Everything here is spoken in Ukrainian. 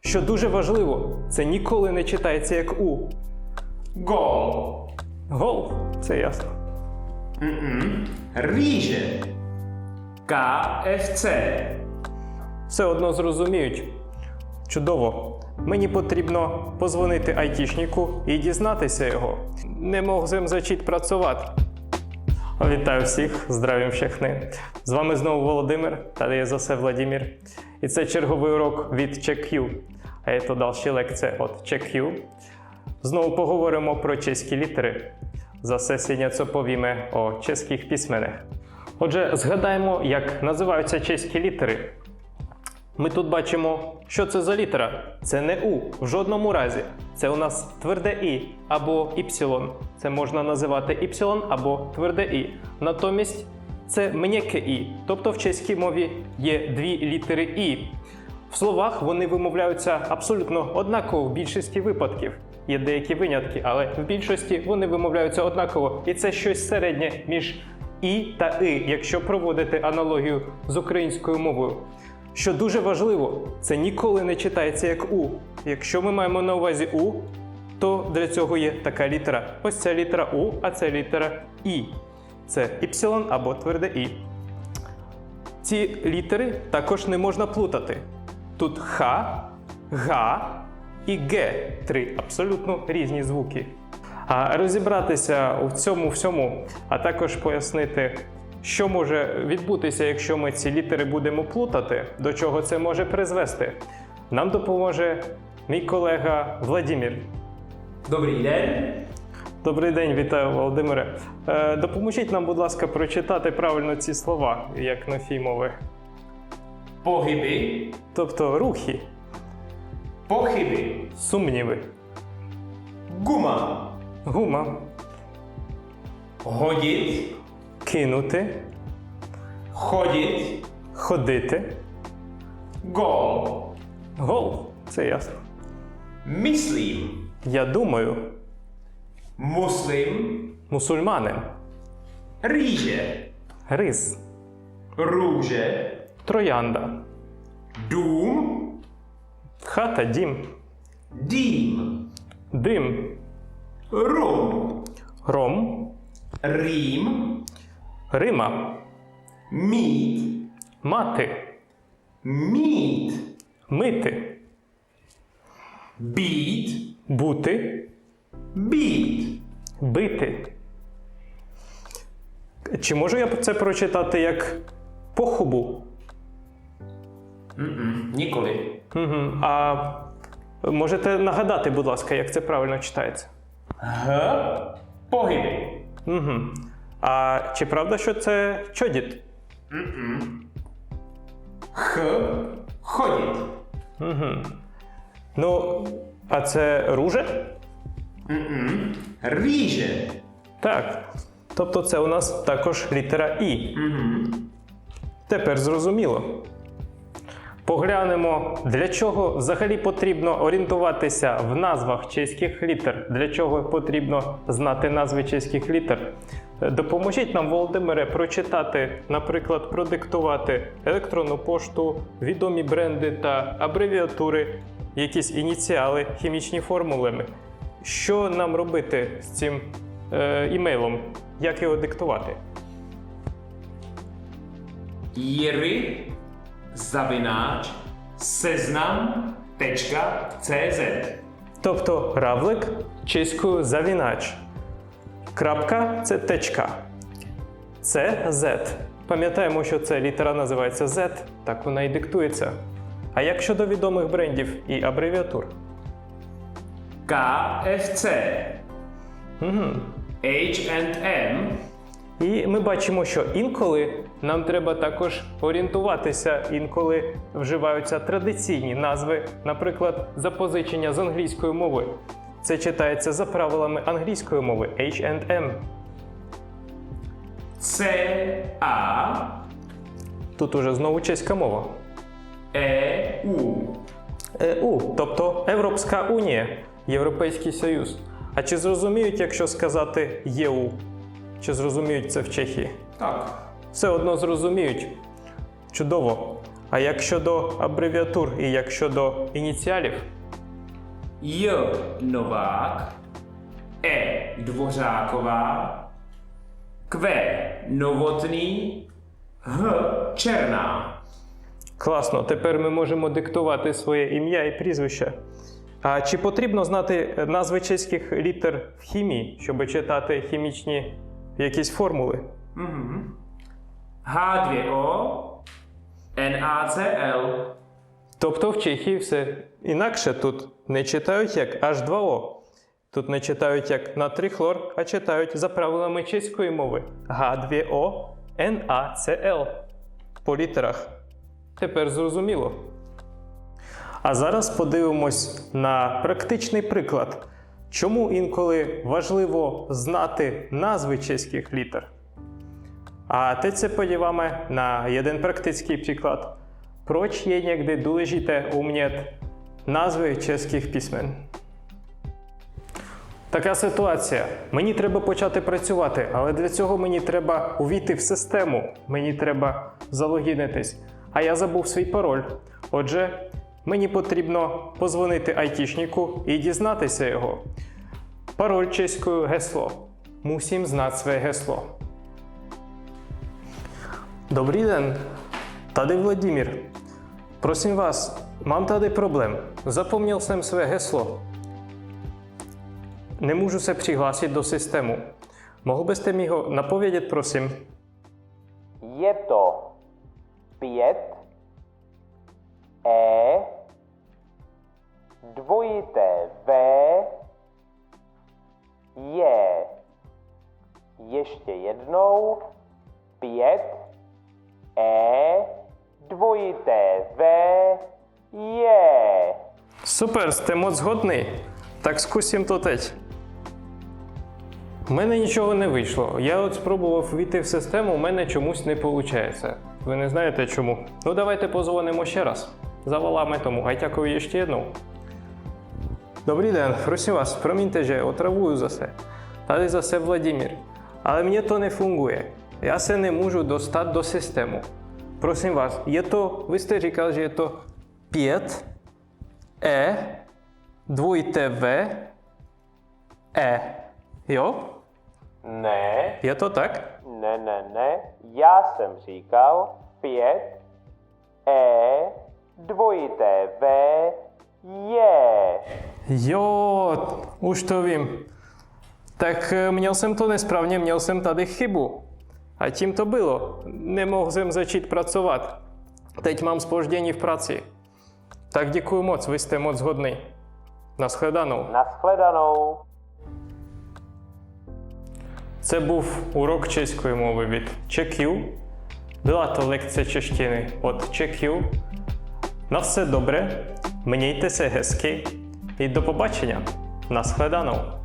Що дуже важливо, це ніколи не читається як У. Гол. Гол, це ясно. Ріже. КФЦ. Все одно зрозуміють. Чудово. Мені потрібно позвонити айтішнику і дізнатися його. Не можемо зачить працювати. Вітаю всіх, здравім всехни. З вами знову Володимир та я за все Владимир. І це черговий урок від CheckQ. А це далі лекція від CheckQ. Знову поговоримо про чеські літери. За si це повіме о чеських письменах. Отже, згадаємо, як називаються чеські літери. Ми тут бачимо, що це за літера. Це не У в жодному разі. Це у нас тверде І або Y. Це можна називати Y або тверде І. Натомість це м'яке І. Тобто в чеській мові є дві літери І. В словах вони вимовляються абсолютно однаково в більшості випадків. Є деякі винятки, але в більшості вони вимовляються однаково. І це щось середнє між І та И, якщо проводити аналогію з українською мовою. Що дуже важливо, це ніколи не читається як У. Якщо ми маємо на увазі У, то для цього є така літера. Ось ця літера У, а це літера І. Це Y або тверде І. Ці літери також не можна плутати. Тут Х, Г і Г три абсолютно різні звуки. А розібратися у цьому всьому, а також пояснити, що може відбутися, якщо ми ці літери будемо плутати, до чого це може призвести, нам допоможе мій колега Владимир. Dobrý den. Добрий день, вітаю, Володимире. Е, допоможіть нам, будь ласка, прочитати правильно ці слова, як носій мови. Pohyby. Тобто рухи, Pochyby. сумніви, Guma. гума, Hodit. Кинути, Chodit. ходити, Gol. гол. Це ясно. Myslím. Я думаю, Muslim. мусульманин, Rýže. рис, Růže. троянда, Dům. хата, дім, Dým. дим, Rum. ром, Rým. Рима, Mít. мати, Mít. мити, Být. бути, Být. бити. Чи можу я це прочитати як похубу? Nikoli. Угу. А можете нагадати, будь ласка, як це правильно читається? H. Pohyby. Угу. А чи правда, що це чодіт? Х. Ходіт. Угу. Ну, а це руже? Rýže. Так. Тобто це у нас також літера І. Тепер зрозуміло. Поглянемо, для чого взагалі потрібно орієнтуватися в назвах чеських літер, для чого потрібно знати назви чеських літер. Допоможіть нам, Володимире, прочитати, наприклад, продиктувати електронну пошту, відомі бренди та абревіатури, якісь ініціали, хімічні формули. Що нам робити з цим е, імейлом? Як його диктувати? Jiry. Zavináč. Seznam.cz Тобто равлик чеською завінач. Крапка це течка. Це Z. Пам'ятаємо, що ця літера називається Z, так вона і диктується. А як щодо відомих брендів і абревіатур? KFC. H&M. І ми бачимо, що інколи нам треба також орієнтуватися, інколи вживаються традиційні назви, наприклад, запозичення з англійської мови. Це читається за правилами англійської мови H&M. CA. Тут уже знову чеська мова. EU. ЕУ, тобто Європейська Унія, Європейський Союз. А чи зрозуміють, якщо сказати ЄУ? Чи зрозуміють це в Чехії? Tak. Все одно зрозуміють. Чудово. А як щодо абревіатур і як щодо ініціалів? J. Novák. E. Dvořáková. Q. Novotný. H. Černá. Класно, тепер ми можемо диктувати своє ім'я і прізвище. А чи потрібно знати е, назви чеських літер в хімії, щоб читати хімічні якісь формули? H2O. NaCl. Тобто в Чехії все інакше тут не читають як H2O. Тут не читають як натрій хлор, а читають за правилами чеської мови H2O NaCl по літерах. Тепер зрозуміло. А зараз подивимось на практичний приклад, чому інколи важливо знати назви чеських літер. A teď se podíváme na jeden praktický příklad. Proč je někdy důležité umět názvy českých písmen? Така ситуація. Мені треба почати працювати, але для цього мені треба увійти в систему. Мені треба залогінитись. А я забув свій пароль. Отже, мені потрібно позвонити айтішнику і дізнатися його. Пароль чеською гесло. Мусím знати своє гесло. Dobrý den, tady Vladimír. Prosím vás, mám tady problém. Zapomněl jsem své heslo. Nemůžu se přihlásit do systému. Mohl byste mi ho napovědět, prosím? Je to 5 E dvojité V je ještě jednou 5 Е, двоїте ве, є. Супер, стемот згодний. Так скусім тотеть. У мене нічого не вийшло. Я от спробував війти в систему, у мене чомусь не виходить. Ви не знаєте чому. Ну давайте позвонимо ще раз. За валами тому гайтякові ще одну. Добрий день, просим вас, проміньте же, отравую за все. Та й за все Владимир. Але мені то не функує. Já se nemůžu dostat do systému. Prosím vás, je to, vy jste říkal, že je to 5 E, dvojité V, E. Jo? Ne, Je to tak? ne, ne, ne. Já jsem říkal 5 E dvojité V je. Jo, už to vím. Tak eh, měl jsem to nesprávně, měl jsem tady chybu. A tím to bylo. Nemohl jsem začít pracovat. Teď mám spoždění v práci. Tak děkuji moc, vy jste moc hodný. Naschledanou. Naschledanou. Це був урок чеської мови від CheckU. Була то лекція чеštiny від CheckU. На все добре, мнійтеся гезки і до побачення. Наschledanou.